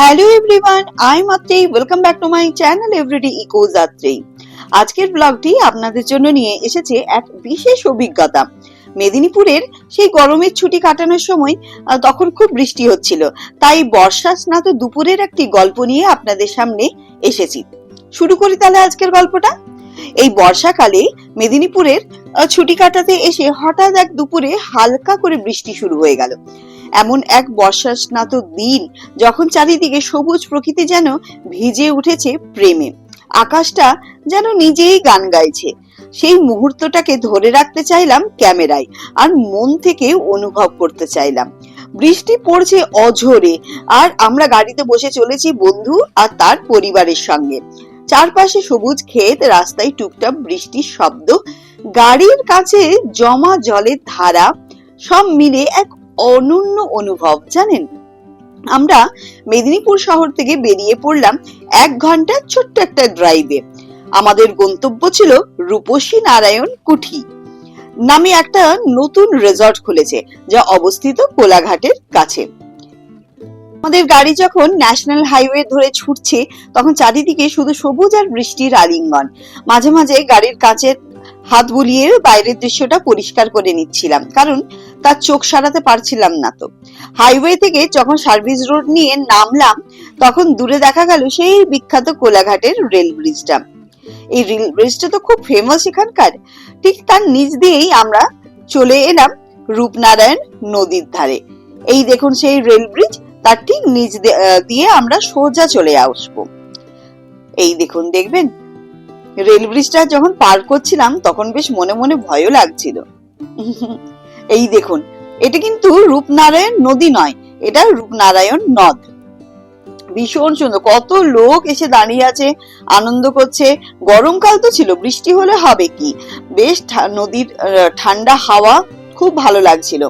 Hello everyone I Maitreyi welcome back to my channel everyday eco Yatri আজকের ব্লগটি আপনাদের জন্য নিয়ে এসেছে এক বিশেষ অভিজ্ঞতা। মেদিনীপুরের সেই গরমের ছুটি কাটানোর সময় তখন খুব বৃষ্টি হচ্ছিল। তাই বর্ষা স্নাত দুপুরের একটি গল্প নিয়ে আপনাদের সামনে এসেছি। শুরু করি তাহলে আজকের গল্পটা। এই বর্ষাকালে মেদিনীপুরের ছুটি কাটাতে এসে হঠাৎ এক দুপুরে হালকা করে বৃষ্টি শুরু হয়ে গেল। এমন এক বর্ষা স্নাত দিন, যখন চারিদিকে সবুজ প্রকৃতি যেন ভিজে উঠেছে প্রেমে। আকাশটা যেন নিজেই গান গাইছে। সেই মুহূর্তটাকে ধরে রাখতে চাইলাম ক্যামেরায় আর মন থেকে অনুভব করতে চাইলাম। বৃষ্টি পড়ছে অঝোরে আর আমরা গাড়িতে বসে চলেছি বন্ধু আর তার পরিবারের সঙ্গে। চারপাশে সবুজ ক্ষেত, রাস্তায় টুকটাক বৃষ্টির শব্দ, গাড়ির কাছে জমা জলের ধারা, সব মিলে এক অনন্য অনুভব, জানেন? আমরা মেদিনীপুর শহর থেকে বেরিয়ে পড়লাম এক ঘণ্টার ছোট্ট একটা ড্রাইভে আমাদের গন্তব্য ছিল রূপসী নারায়ণ কুঠি। নামে একটা নতুন রিসর্ট খুলেছে, যা অবস্থিত কোলাঘাটের কাছে। আমাদের গাড়ি যখন ন্যাশনাল হাইওয়ে ধরে ছুটছে, তখন চারিদিকে শুধু সবুজ আর বৃষ্টির আলিঙ্গন। মাঝে মাঝে গাড়ির কাচের হাত বুলিয়ে বাইরের দৃশ্যটা পরিষ্কার করে নিচ্ছিলাম, কারণ তার চোখ সারাতে পারছিলাম না তো। হাইওয়ে থেকে যখন সার্ভিস রোড নিয়ে নামলাম, তখন দূরে দেখা গেল সেই বিখ্যাত কোলাঘাটের রেল ব্রিজটা। এই রেল ব্রিজটা তো খুব ফেমাস এখানকার। ঠিক তার নিচ দিয়েই আমরা চলে এলাম রূপনারায়ণ নদীর ধারে। এই দেখুন সেই রেল ব্রিজ, তার ঠিক নিচ দিয়ে আমরা সোজা চলে আসব। এই দেখুন, দেখবেন? রেল ব্রিজটা যখন পার করছিলাম, তখন বেশ মনে মনে ভয়ও লাগছিল। এই দেখুন, এটা কিন্তু রূপনারায়ণ নদী নয়, এটা রূপনারায়ণ নদ। ভীষণ সুন্দর, কত লোক এসে দাঁড়িয়ে আছে, আনন্দ করছে। গরমকাল তো ছিল, বৃষ্টি হলে হবে কি? বেশ নদীর ঠান্ডা হাওয়া, খুব ভালো লাগছিল।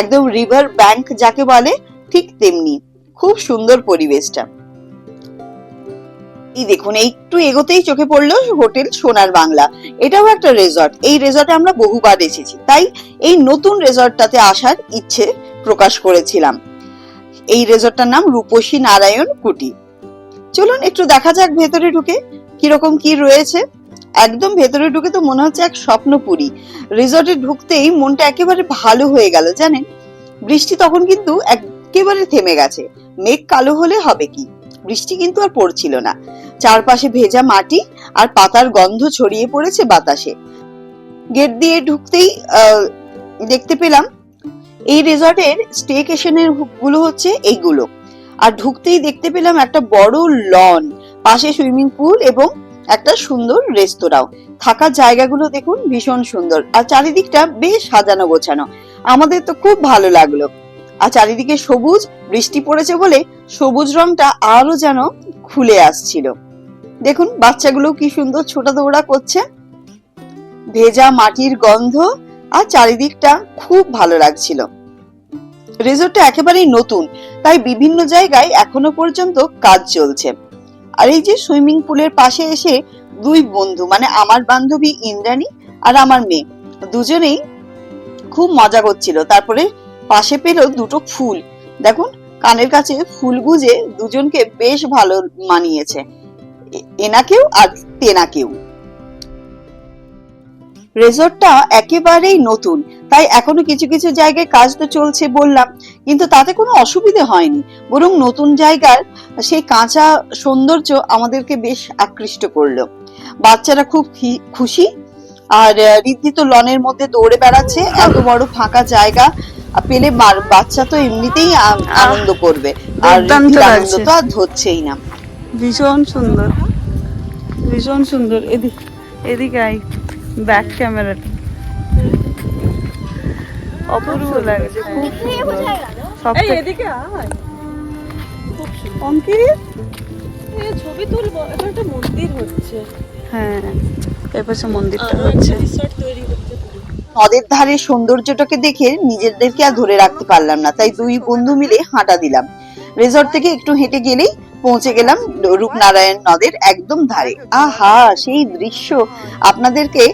একদম রিভার ব্যাংক যাকে বলে, ঠিক তেমনি। খুব সুন্দর পরিবেশটা। এই দেখুন, একটু এগোতেই চোখে পড়ল হোটেল সোনার বাংলা। এটাও একটা রেজর্ট এই রেজর্টে আমরা বহুবার এসেছি। তাই এই নতুন রেজর্টটাতে আসার ইচ্ছে প্রকাশ করেছিলাম। এই রেজর্টটার নাম রূপসী নারায়ণ কুটি। চলুন একটু দেখা যাক ভেতরে ঢুকে কীরকম কি রয়েছে। একদম ভেতরে ঢুকে তো মনে হচ্ছে এক স্বপ্নপুরী। রিসর্টে ঢুকতেই মনটা একেবারে ভালো হয়ে গেল, জানেন? বৃষ্টি তখন কিন্তু একেবারে থেমে গেছে। মেঘ কালো হলে হবে কি? বৃষ্টি কিন্তু আর পড়ছিল না। চারপাশে ভেজা মাটি আর পাতার গন্ধ ছড়িয়ে পড়েছে বাতাসে। গেট দিয়ে ঢুকতেই দেখতে পেলাম এই রিসর্টের স্টেকেশনেরগুলো হচ্ছে এইগুলো। আর ঢুকতেই দেখতে পেলাম একটা বড় লন, পাশে সুইমিং পুল এবং একটা সুন্দর রেস্তোরাঁও। থাকার জায়গাগুলো দেখুন ভীষণ সুন্দর আর চারিদিকটা বেশ সাজানো গোছানো। আমাদের তো খুব ভালো লাগল। আর চারিদিকে সবুজ, বৃষ্টি পড়েছে বলে সবুজ রংটা আরও যেন খুলে আসছিল। দেখুন, বাচ্চাগুলো কি সুন্দর ছোটা দৌড়া করছে। ভেজা মাটির গন্ধ আর চারিদিকটা খুব ভালো লাগছিল। রিসোর্টটা একেবারেই নতুন, তাই বিভিন্ন জায়গায় এখনও পর্যন্ত কাজ চলছে। আর এই যে সুইমিং পুলের পাশে এসে দুই বন্ধু মানে আমার বান্ধবী ইন্দ্রাণী আর আমার মেয়ে, দুজনেই খুব মজা করছিল। তারপরে পাশে পেল দুটো ফুল। দেখুন, কানের কাছে ফুল গুজে দুজনকে বেশ ভালো মানিয়েছে। এনাকেও আর তেনাকেও। রেজর্টটা একেবারেই নতুন। তাই এখনও কিছু কিছু জায়গায় কাজ তো চলছে বললাম কিন্তু তাতে কোনো অসুবিধে হয়নি। বরং নতুন জায়গার সেই কাঁচা সৌন্দর্য আমাদেরকে বেশ আকৃষ্ট করল। বাচ্চারা খুব খুশি। আর রিদ্ধি তো লনের মধ্যে দৌড়ে বেড়াচ্ছে এত বড় ফাঁকা জায়গা। পেলে বাচ্চা তো এমনিতেই আনন্দ করবে। আর আনন্দ তো আর ধরছেই না। ভীষণ সুন্দর। ভীষণ সুন্দর। এদিক এদিকে আই ব্যাক ক্যামেরাটা অপূর্ব লাগছে। খুব সুন্দর। সব এদিকে আয়। অঙ্কিত? ছবি তুলবো। এখন একটা মন্দির হচ্ছে। হ্যাঁ এর পাশে মন্দিরটা হচ্ছে। একটা রিসর্ট তৈরি হচ্ছে। পুরো। নদের ধারে সৌন্দর্যটাকে দেখে নিজেদেরকে আর ধরে রাখতে পারলাম না তাই দুই বন্ধু মিলে হাঁটা দিলাম। রেজর্ট থেকে একটু হেঁটে গেলেই পৌঁছে গেলাম রূপনারায়ণ নদের একদম ধারে। আহা, সেই দৃশ্য। আপনাদেরকে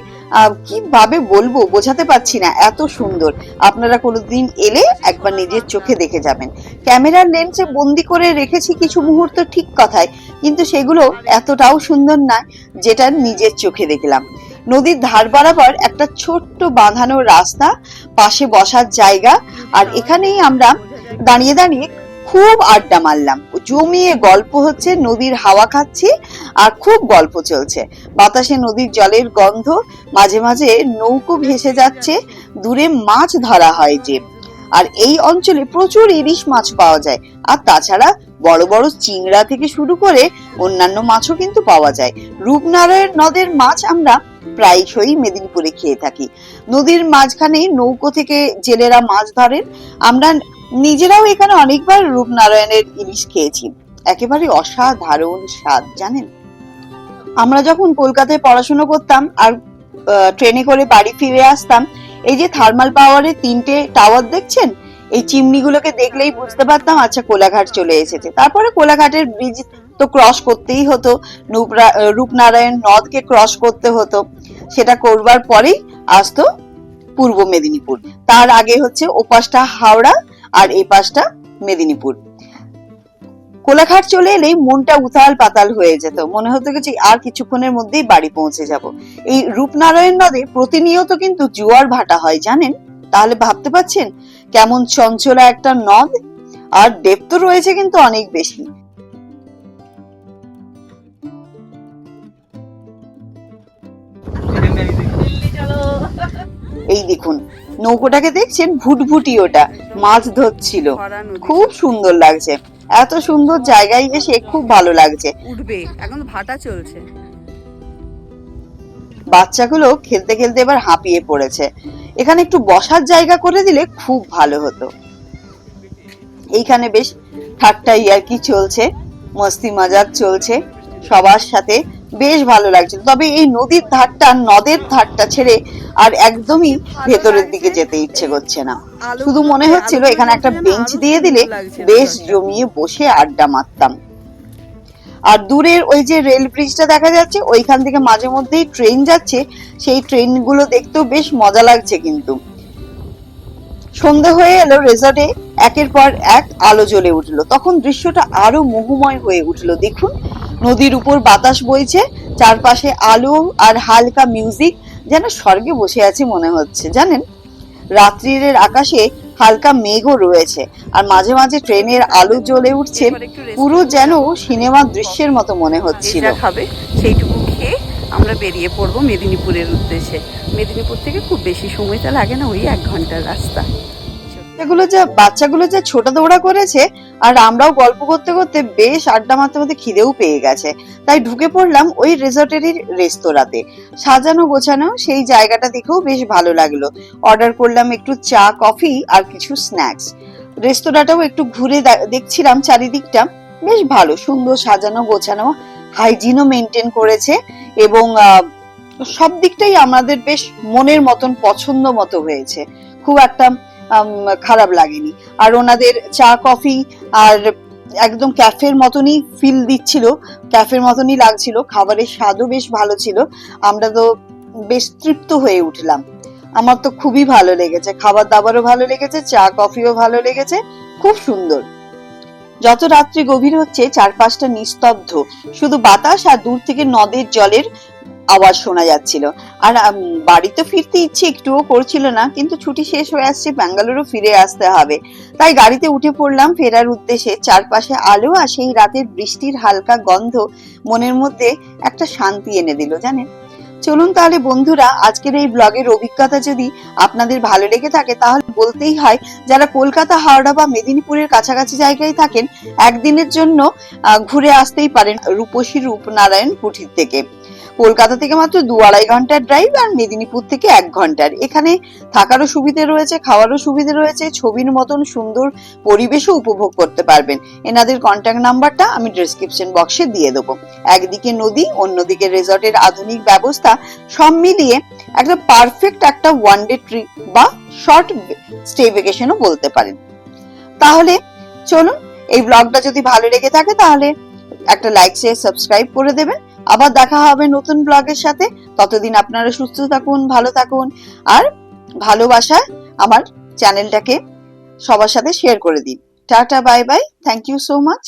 কীভাবে বলব বোঝাতে পারছি না, এত সুন্দর। আপনারা কোনোদিন এলে একবার নিজের চোখে দেখে যাবেন। ক্যামেরার লেন্সে বন্দি করে রেখেছি কিছু মুহূর্ত ঠিক কথায়, কিন্তু সেগুলো এতটাও সুন্দর নয় যেটা নিজের চোখে দেখলাম। নদীর ধার বরাবর একটা ছোট্ট বাঁধানো রাস্তা, পাশে বসার জায়গা, আর এখানেই আমরা দাঁড়িয়ে দাঁড়িয়ে খুব আড্ডা মারলাম। জমিয়ে গল্প হচ্ছে, নদীর হাওয়া খাচ্ছি আর খুব গল্প চলছে। বাতাসে নদীর জলের গন্ধ, মাঝে মাঝে নৌকো ভেসে যাচ্ছে, দূরে মাছ ধরা হয় যে। আর এই অঞ্চলে প্রচুর ইলিশ মাছ পাওয়া যায়। আর তাছাড়া বড় বড় চিংড়া থেকে শুরু করে অন্যান্য মাছও কিন্তু পাওয়া যায়। রূপনারায়ণ নদের মাছ আমরা প্রায়শই মেদিনীপুরে খেয়ে থাকি। নদীর মাঝখানে নৌকো থেকে জেলেরা মাছ ধরেন। আমরা নিজেরাও এখানে অনেকবার রূপনারায়ণের ইলিশ খেয়েছি। একেবারে অসাধারণ স্বাদ, জানেন? আমরা যখন কলকাতায় পড়াশোনা করতাম আর ট্রেনে করে বাড়ি ফিরে আসতাম, এই যে থার্মাল পাওয়ারের তিনটে টাওয়ার দেখছেন? এই চিমনিগুলোকে দেখলেই বুঝতে পারতাম আচ্ছা কোলাঘাট চলে এসেছে। তারপরে কোলাঘাটের ব্রিজ তো ক্রস করতেই হতো রূপনারায়ণ নদকে ক্রস করতে হতো। সেটা করবার পরেই আসতো পূর্ব মেদিনীপুর। তার আগে হচ্ছে ওপাশটা হাওড়া আর এই পাশটা মেদিনীপুর। কোলাঘাট চলে এলেই মনটা উথাল পাতাল হয়ে যেত। মনে হতো যে আর কিছুক্ষণের মধ্যেই বাড়ি পৌঁছে যাব। এই রূপনারায়ণ নদে প্রতিনিয়ত কিন্তু জোয়ার ভাটা হয় জানেন? তাহলে ভাবতে পাচ্ছেন কেমন চঞ্চলা একটা নদ? আর ডেপ তো রয়েছে কিন্তু অনেক বেশি। এই দেখুন নৌকোটাকে দেখছেন ভুটভুটি ওটা মাছ ধরছিল। খুব সুন্দর লাগছে। এত সুন্দর জায়গায় এসে খুব ভালো লাগছে। উঠবে এখন ভাটা চলছে। বাচ্চাগুলো খেলতে খেলতে এবার হাঁপিয়ে পড়েছে। এখানে একটু বসার জায়গা করে দিলে খুব ভালো হতো। এইখানে বেশ ঠাট্টা ইয়ার্কি চলছে মস্তি মজাক চলছে সবার সাথে। বেশ ভালো লাগছে তবে এই নদীর ধারটা, নদের ধারটা ছেড়ে আর একদমই ভেতরের দিকে যেতে ইচ্ছে করছে না। শুধু মনে হচ্ছিল এখানে একটা বেঞ্চ দিয়ে দিলে বেশ জমিয়ে বসে আড্ডা মারতাম। আর দূরের ওই যে রেল ব্রিজটা দেখা যাচ্ছে, ওইখান থেকে মাঝে মধ্যেই ট্রেন যাচ্ছে। সেই ট্রেনগুলো দেখতেও বেশ মজা লাগছে কিন্তু। সন্ধে হয়ে এলো রেজর্টে একের পর এক আলো জ্বলে উঠল। তখন দৃশ্যটা আরও মোহময় হয়ে উঠল। দেখুন নদীর উপর বাতাস বইছে চারপাশে আলো আর হালকা মিউজিক যেন স্বর্গে বসে আছি মনে হচ্ছে জানেন? রাত্রির আকাশে হালকা মেঘও রয়েছে আর মাঝে মাঝে ট্রেনের আলো জ্বলে উঠছে পুরো যেন সিনেমার দৃশ্যের মতো মনে হচ্ছিল। খাবে সেইটুকু খেয়ে আমরা বেরিয়ে পড়ব মেদিনীপুরের উদ্দেশ্যে। মেদিনীপুর থেকে খুব বেশি সময়টা লাগে না ওই এক ঘণ্টার রাস্তা। এগুলো যা বাচ্চাগুলো যা ছোট দৌড়া করেছে, আর আমরাও গল্প করতে করতে বেশ আড্ডা মারতে মারতে খিদেও পেয়ে গেছে। তাই ঢুকে পড়লাম ওই রিসর্টেরই রেস্তোরাঁতে। সাজানো গোছানো সেই জায়গাটা দেখেও বেশ ভালো লাগল। অর্ডার করলাম একটু চা, কফি আর কিছু স্ন্যাক্স। রেস্তোরাঁটাও একটু ঘুরে দেখছিলাম চারিদিকটা। বেশ ভালো, সুন্দর সাজানো গোছানো, হাইজিনও মেনটেন করেছে এবং সব দিকটাই আমাদের বেশ মনের মতন পছন্দ মতো হয়েছে। খুব একটা খারাপ লাগেনি। আর ওনাদের চা, কফি আর একদম ক্যাফের মতনই ফিল দিচ্ছিল, ক্যাফের মতনই লাগছিল, খাবারের স্বাদও বেশ ভালো ছিল। আমরা তো বেশ তৃপ্ত হয়ে উঠলাম। আমার তো খুবই ভালো লেগেছে, খাবার দাবারও ভালো লেগেছে, চা, কফিও ভালো লেগেছে, খুব সুন্দর। যত রাত্রি গভীর হচ্ছে, চারপাশটা নিস্তব্ধ। শুধু বাতাস আর দূর থেকে নদের জলের আওয়াজ শোনা যাচ্ছিল। আর বাড়িতে ফিরতে ইচ্ছে একটুও করছিল না, কিন্তু ছুটি শেষ হয়ে আসছে ব্যাঙ্গালোরও ফিরে আসতে হবে। তাই গাড়িতে উঠে পড়লাম ফেরার উদ্দেশ্যে। চারপাশে আলো আর সেই রাতের বৃষ্টির হালকা গন্ধ মনের মধ্যে একটা শান্তি এনে দিল, জানেন? চলুন তাহলে বন্ধুরা, আজকের এই ব্লগের অভিজ্ঞতা যদি আপনাদের ভালো লেগে থাকে, তাহলে বলতেই হয়, যারা কলকাতা, হাওড়া বা মেদিনীপুরের কাছাকাছি জায়গায় থাকেন, একদিনের জন্য ঘুরে আসতেই পারেন রূপসী রূপনারায়ণ কুঠির থেকে। কলকাতা থেকে মাত্র দু আড়াই ঘণ্টার ড্রাইভ আর মেদিনীপুর থেকে এক ঘণ্টার। এখানে থাকারও সুবিধে রয়েছে, খাওয়ারও সুবিধে রয়েছে, ছবির মতন সুন্দর পরিবেশও উপভোগ করতে পারবেন। এনাদের কন্ট্যাক্ট নাম্বারটা আমি ডিসক্রিপশন বক্সে দিয়ে দেবো। একদিকে নদী, অন্যদিকে রিসর্টের আধুনিক ব্যবস্থা, সব মিলিয়ে একটা পারফেক্ট একটা ওয়ান ডে ট্রিপ বা শর্ট স্টে ভেকেশনও বলতে পারেন। তাহলে চলুন, এই ব্লগটা যদি ভালো লেগে থাকে তাহলে একটা লাইক শেয়ার সাবস্ক্রাইব করে দেবেন। আবার দেখা হবে নতুন ব্লগের সাথে। ততদিন আপনারা সুস্থ থাকুন, ভালো থাকুন, আর ভালোবাসা আমার চ্যানেলটাকে সবার সাথে শেয়ার করে দিন। Tata bye bye thank you so much